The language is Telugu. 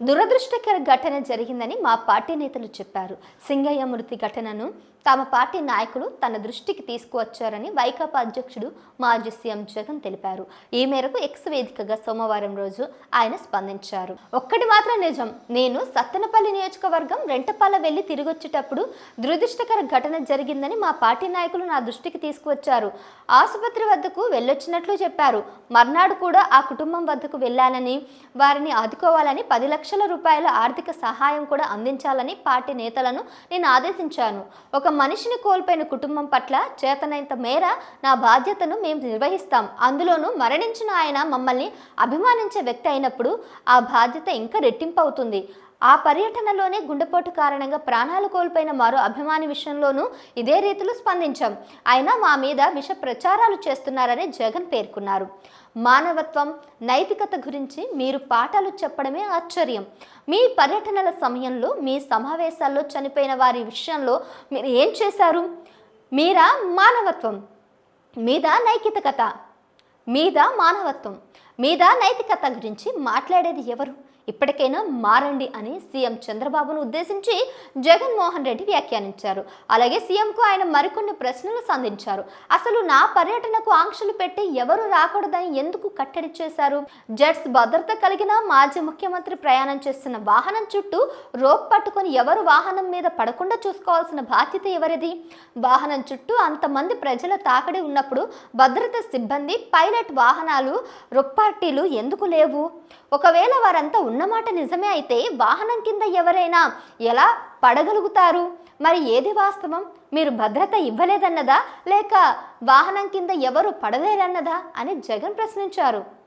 దురదృష్టకర ఘటన జరిగిందని మా పార్టీ నేతలు చెప్పారు. సింగయ్య మృతి ఘటనను తమ పార్టీ నాయకుడు తన దృష్టికి తీసుకువచ్చారని వైకాపా అధ్యక్షుడు మాజీ సీఎం జగన్ తెలిపారు. ఈ మేరకు ఎక్స్ వేదికగా సోమవారం రోజు ఆయన స్పందించారు. ఒక్కటి మాత్రం నిజం నేను సత్తెనపల్లి నియోజకవర్గం రెంటపాల వెళ్ళి తిరిగొచ్చేటప్పుడు దురదృష్టకర ఘటన జరిగిందని మా పార్టీ నాయకులు నా దృష్టికి తీసుకువచ్చారు. ఆసుపత్రి వద్దకు వెళ్ళొచ్చినట్లు చెప్పారు. మర్నాడు కూడా ఆ కుటుంబం వద్దకు వెళ్ళానని వారిని ఆదుకోవాలని పది లక్షల లక్షల రూపాయల ఆర్థిక సహాయం కూడా అందించాలని పార్టీ నేతలను నేను ఆదేశించాను. ఒక మనిషిని కోల్పోయిన కుటుంబం పట్ల చేతనైనంత మేర నా బాధ్యతను మేము నిర్వహిస్తాం. అందులోనూ మరణించిన ఆయన మమ్మల్ని అభిమానించే వ్యక్తి అయినప్పుడు ఆ బాధ్యత ఇంకా రెట్టింపు అవుతుంది ఆ పర్యటనలోనే గుండెపోటు కారణంగా ప్రాణాలు కోల్పోయిన మరో అభిమాని విషయంలోనూ ఇదే రీతిలో స్పందించాం. అయినా మా మీద విష ప్రచారాలు చేస్తున్నారని జగన్ పేర్కొన్నారు. మానవత్వం నైతికత గురించి మీరు పాఠాలు చెప్పడమే ఆశ్చర్యం. మీ పర్యటనల సమయంలో మీ సమావేశాల్లో చనిపోయిన వారి విషయంలో మీరు ఏం చేశారు? మీరా మానవత్వం? మీద నైతికత? మీద మానవత్వం? మీద నైతికత గురించి మాట్లాడేది ఎవరు? ఇప్పటికైనా మారండి అని సీఎం చంద్రబాబును ఉద్దేశించి జగన్మోహన్ రెడ్డి వ్యాఖ్యానించారు. అలాగే సీఎంకు ఆయన మరికొన్ని ప్రశ్నలు సంధించారు. అసలు నా పర్యటనకు ఆంక్షలు పెట్టి ఎవరు రాకూడదని ఎందుకు కట్టడి చేశారు? జెట్స్ భద్రత కలిగిన మాజీ ముఖ్యమంత్రి ప్రయాణం చేస్తున్న వాహనం చుట్టూ రోప్ పట్టుకొని ఎవరు వాహనం మీద పడకుండా చూసుకోవాల్సిన బాధ్యత ఎవరిది? వాహనం చుట్టూ అంతమంది ప్రజల తాకడి ఉన్నప్పుడు భద్రత సిబ్బంది పైలట్ వాహనాలు పార్టీలు ఎందుకు లేవు? ఒకవేళ వారంతా ఉన్నమాట నిజమే అయితే వాహనం కింద ఎవరైనా ఎలా పడగలుగుతారు? మరి ఏది వాస్తవం? మీరు భద్రత ఇవ్వలేదన్నదా? లేక వాహనం కింద ఎవరు పడలేరన్నదా? అని జగన్ ప్రశ్నించారు.